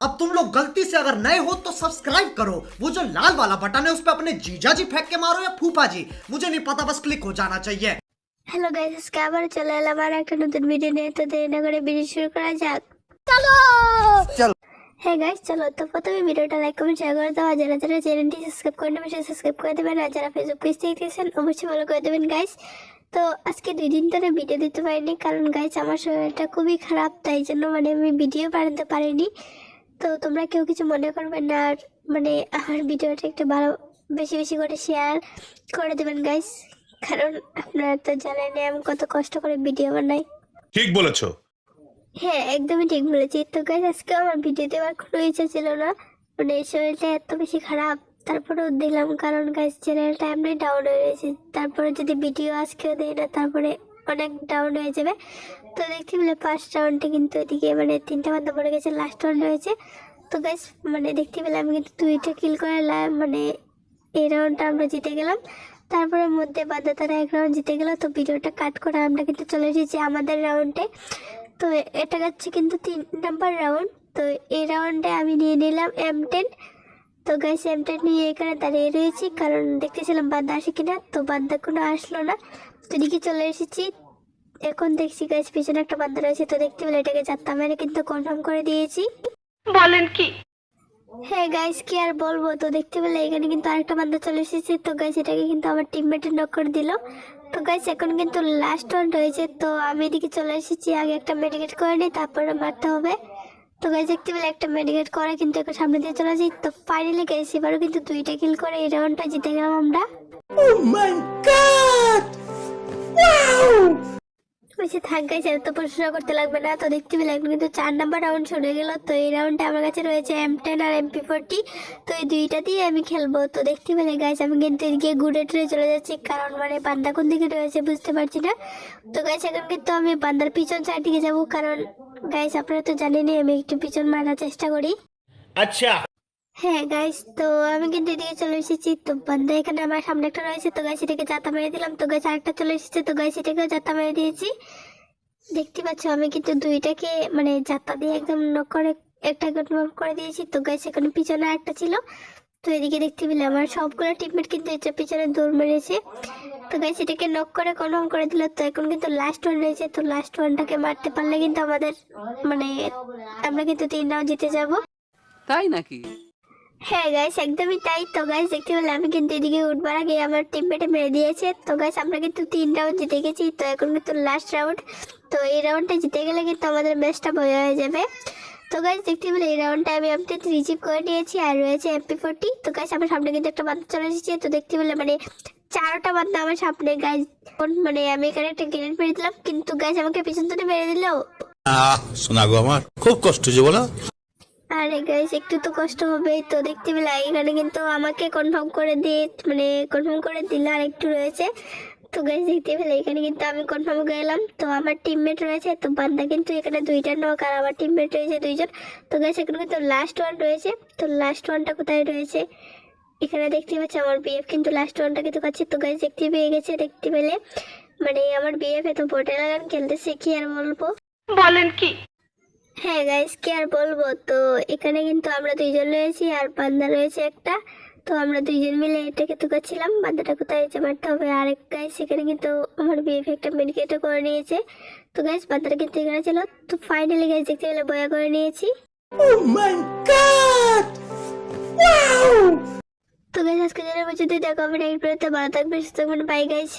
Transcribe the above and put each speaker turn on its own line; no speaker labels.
अब तुम लोग गलती से अगर नए हो तो सब्सक्राइब करो वो जो लाल वाला बटन है उस पर अपने जीजा जी फेंक के मारो या फूफा जी मुझे नहीं पता बस क्लिक हो जाना चाहिए
হ্যালো গাইস আজকে আবার চলে এলাম আর একটা নতুন ভিডিও নিয়ে তো দেরি না করে ভিডিও শুরু করা যাক চলো হ্যাঁ গাইস চলো তো প্রথমে ভিডিওটা লাইক কমেন্ট শেয়ার করে দাও আর যারা যারা চ্যানেলটি সাবস্ক্রাইব করে নেবেন সেটা সাবস্ক্রাইব করে দেবেন আর যারা ফেসবুক পেজ থেকে দেখছেন অবশ্যই ফলো করে দেবেন গাইস তো আজকে দুই দিন ধরে ভিডিও দিতে পারিনি কারণ গাইস আমার শরীরটা খুবই খারাপ তাই জন্য মানে আমি ভিডিও বানাতে পারিনি তো তোমরা কেউ কিছু মনে করবে না আর মানে আমার ভিডিওটা একটু ভালো বেশি বেশি করে শেয়ার করে দেবেন গাইস কারণ আপনারা তো জানেন আমি কত কষ্ট করে ভিডিও বানাই।
ঠিক বলেছ।
হ্যাঁ একদমই ঠিক বলেছি। তো গাইস আজকে আমার ভিডিও দেওয়ার কোনো ইচ্ছা ছিল না। মানে শরীরটা এত বেশি খারাপ। তারপরেও দিলাম। কারণ গাইস চ্যানেলটা এমনি ডাউন হয়ে গেছে। তারপরে যদি ভিডিও আজকেও দিই না তারপরে অনেক ডাউন হয়ে যাবে। তো দেখতে পেলে ফার্স্ট রাউন্ডে কিন্তু এদিকে মানে তিনটা বান্ধব পড়ে গেছে লাস্ট রাউন্ড হয়েছে। তো গাইস মানে দেখতে পেলে আমি কিন্তু দুইটা কিল করে মানে এই রাউন্ডটা আমরা জিতে গেলাম। তারপরে মধ্যে বাদে তারা এক রাউন্ড জিতে গেল। তো ভিডিওটা কাট করে আমরা কিন্তু চলে এসেছি আমাদের রাউন্ডে তো এটা হচ্ছে কিন্তু তিন নাম্বার রাউন্ড তো এই রাউন্ডে আমি নিয়ে নিলাম এম টেন তো গাইস এম টেন নিয়ে এখানে দাঁড়িয়ে রয়েছি। কারণ দেখতেছিলাম বান্দা আসে কিনা, তো বান্দা কোনো আসলো না। তো এদিকে চলে এসেছি। এখন দেখছি গাইস পিছনে একটা বান্দা রয়েছে তো দেখতে পেলে এটাকে যাত্রা মেরে কিন্তু কনফার্ম করে দিয়েছি। বলেন কি? হ্যাঁ গাইস কি আর বলব? তো দেখতে পেলে এখানে কিন্তু আরেকটা বান্দা চলে এসেছে তো গাইস এটাকে কিন্তু আমার টিমমেটে নক করে দিল। তো গাইস এখন কিন্তু লাস্ট রাউন্ড হয়েছে তো আমি এদিকে চলে এসেছি আগে একটা মেডিকেট করে নিই তারপরে মারতে হবে। তো গাইস দেখতে পেলে একটা মেডিকেট করে কিন্তু এখন সামনে দিয়ে চলে যাই তো ফাইনালি গাইস এবারও কিন্তু দুইটা কিল করে এই রাউন্ডটা জিতে গেলাম আমরা। বেশি থাক গাইছে এত প্রশংসা করতে লাগবে না। তো দেখতে পেলে কিন্তু চার নাম্বার রাউন্ড শুরু গেল তো। এই রাউন্ডে আমার কাছে রয়েছে এম টেন আর এমপি ফোরটি তো এই দুইটা দিয়ে আমি খেলব। তো দেখতে পেলে গাইছে আমি কিন্তু এদিকে ঘুরে টুরে চলে যাচ্ছি, কারণ মানে বান্দা কোন দিকে রয়েছে বুঝতে পারছি না। তো গাইছে এখন কিন্তু আমি বান্দার পিছন সাইড দিকে যাব, কারণ গাইস আপনারা তো জানেনই, আমি একটু পিছন মারার চেষ্টা করি।
আচ্ছা।
হ্যাঁ গাইস তো আমি কিন্তু এদিকে চলে এসেছি। তো বান্দা এখানে আমার সামনে একটা রয়েছে। তো গাইস এটাকে জাতা মেরে দিলাম। তো গাইস আরেকটা চলে এসেছে। তো গাইস এটাকেও জাতা মেরে দিয়েছি। দেখতে পাচ্ছ, আমি কিন্তু দুইটাকে মানে জাতা দিয়ে একদম নক করে, একটা কনফার্ম করে দিয়েছি। তো গাইস এখানে পিছনে একটা ছিল। তো এদিকে দেখতে পেলে আমার সবগুলো টিমমেট কিন্তু পিছনে দৌড় মেরেছে। তো গাইস এটাকে নক করে, কনফার্ম করে দিল। তো এখন কিন্তু লাস্ট ওয়ান রয়েছে। তো লাস্ট ওয়ানটাকে মারতে পারলে কিন্তু আমাদের মানে আমরা কিন্তু তিন রাউন্ড জিতে যাব।
তাই নাকি?
হ্যাঁ গাইস একদমই তাই। তো গাইস দেখতে পেলে আমি কিন্তু এদিকে উঠবার আগে আমার টিমমেটে মেরে দিয়েছে। তো গাইস আমরা কিন্তু তিন রাউন্ড জিতে গেছি। তো, এখন কিন্তু লাস্ট রাউন্ড তো, এই রাউন্ডটা জিতে গেলে কিন্তু আমাদের ম্যাচটা ভয় হয়ে যাবে। তো গাইস দেখতে পেলে এই রাউন্ডটা আমি আপডেট রিসিভ করে নিয়েছি আর রয়েছে এমপি ফোরটি তো গাইস আমার সামনে কিন্তু একটা বান্ধব চলে এসেছে। তো, দেখতে পেলে মানে চারটা বান্ধব আমার সামনে গাইস মানে আমি এখানে একটা গ্রেনেড মেরে দিলাম। কিন্তু গাইস আমাকে পিছন থেকে মেরে দিল।
শোনা গো আমার, খুব কষ্ট যে বলো।
আরে গাইস একটু তো কষ্ট হবে তো। দেখতে পেলে, এখানে কিন্তু আমাকে কনফার্ম করে দিয়ে মানে কনফার্ম করে দিলে আর একটু রয়েছে। তো গাইস দেখতে পেলে, এখানে কিন্তু আমি কনফার্ম গেলাম তো আমার টিমমেট রয়েছে, তো বান্দা কিন্তু এখানে দুইটা নক আর আমার টিমমেট রয়েছে দুইজন। তো গাইস এখানে কিন্তু লাস্ট ওয়ান রয়েছে। তো লাস্ট ওয়ানটা কোথায় রয়েছে? এখানে দেখতে পাচ্ছি আমার বিএফ কিন্তু লাস্ট ওয়ানটা কিন্তু কাছে। তো গাইস দেখতে পেয়ে গেছে, দেখতে পেলে। মানে আমার বিএফ এত বোটে লাগান খেলতেছে কি আর বলব। হ্যাঁ গাইস কি আর বলব? তো এখানে কিন্তু আমরা দুইজন রয়েছি আর বান্দা রয়েছে একটা। তো আমরা দুইজন মিলে এটাকে তুকাচ্ছিলাম বান্দাটা কোথায় যে মারতে হবে আরেক গাইস এখানে কিন্তু আমার বিএফ একটা মেডিকেটও করে নিয়েছে। তো গাইস বান্দাটা কিন্তু এখানে ছিল। তো ফাইনালি গাইস দেখতে পেলে বয়া করে নিয়েছি। তো গাইস আজকে জানার পর্যন্ত দেখা হবে নেক্সট ভিডিওতে ভালো থাকবে সুস্থ থাকবেন। Bye guys